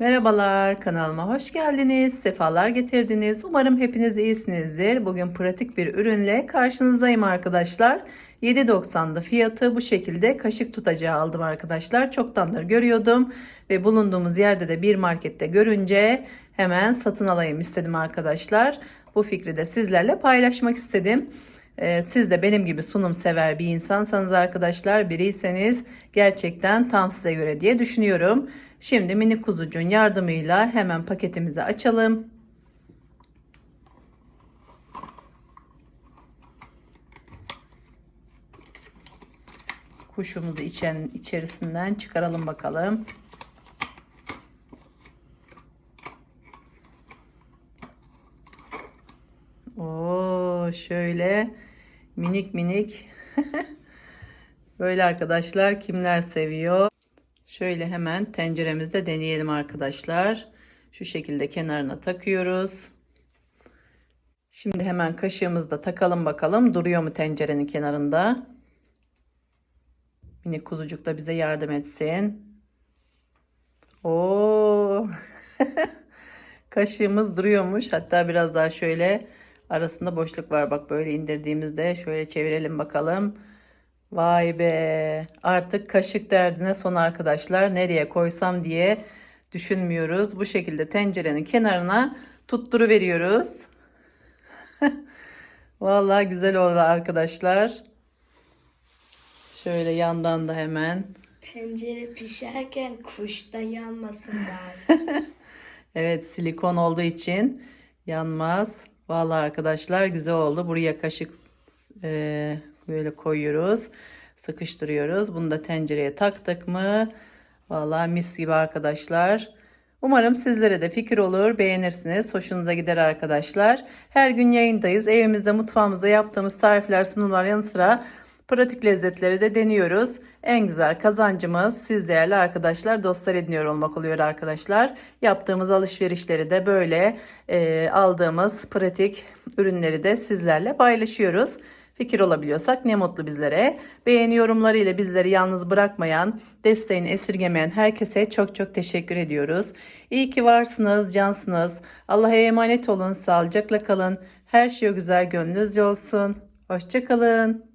Merhabalar kanalıma hoş geldiniz. Sefalar getirdiniz. Umarım hepiniz iyisinizdir. Bugün pratik bir ürünle karşınızdayım arkadaşlar. 7.90'da fiyatı bu şekilde kaşık tutacağı aldım arkadaşlar. Çoktandır görüyordum ve bulunduğumuz yerde de bir markette görünce hemen satın alayım istedim arkadaşlar. Bu fikri de sizlerle paylaşmak istedim. Ee, Siz de benim gibi sunum sever bir insansanız arkadaşlar biriyseniz gerçekten tam size göre diye düşünüyorum. Şimdi mini kuzucuğun yardımıyla hemen paketimizi açalım. Kuşumuzu içen içerisinden çıkaralım bakalım. Oo şöyle minik minik. Böyle arkadaşlar kimler seviyor? Şöyle hemen tenceremizde deneyelim arkadaşlar. Şu şekilde kenarına takıyoruz. Şimdi hemen kaşığımızda takalım bakalım duruyor mu tencerenin kenarında. Minik kuzucuk da bize yardım etsin. Oo. Kaşığımız duruyormuş. Hatta biraz daha şöyle arasında boşluk var. Bak böyle indirdiğimizde şöyle çevirelim bakalım. Vay be. Artık kaşık derdine son arkadaşlar. Nereye koysam diye düşünmüyoruz. Bu şekilde tencerenin kenarına tutturu veriyoruz. Vallahi güzel oldu arkadaşlar. Şöyle yandan da hemen. Tencere pişerken kuş da yanmasın bari. Evet silikon olduğu için yanmaz. Vallahi arkadaşlar güzel oldu. Buraya kaşık e, böyle koyuyoruz. Sıkıştırıyoruz. Bunu da tencereye taktık mı? Vallahi mis gibi arkadaşlar. Umarım sizlere de fikir olur, beğenirsiniz, hoşunuza gider arkadaşlar. Her gün yayındayız. Evimizde, mutfağımızda yaptığımız tarifler, sunumlar yanı sıra pratik lezzetleri de deniyoruz. En güzel kazancımız siz değerli arkadaşlar, dostlar ediniyor olmak oluyor arkadaşlar. Yaptığımız alışverişleri de böyle e, aldığımız pratik ürünleri de sizlerle paylaşıyoruz. Fikir olabiliyorsak ne mutlu bizlere. Beğeni yorumlarıyla bizleri yalnız bırakmayan, desteğini esirgemeyen herkese çok çok teşekkür ediyoruz. İyi ki varsınız, cansınız. Allah'a emanet olun, sağlıcakla kalın. Her şey güzel gönlünüzce olsun. Hoşçakalın.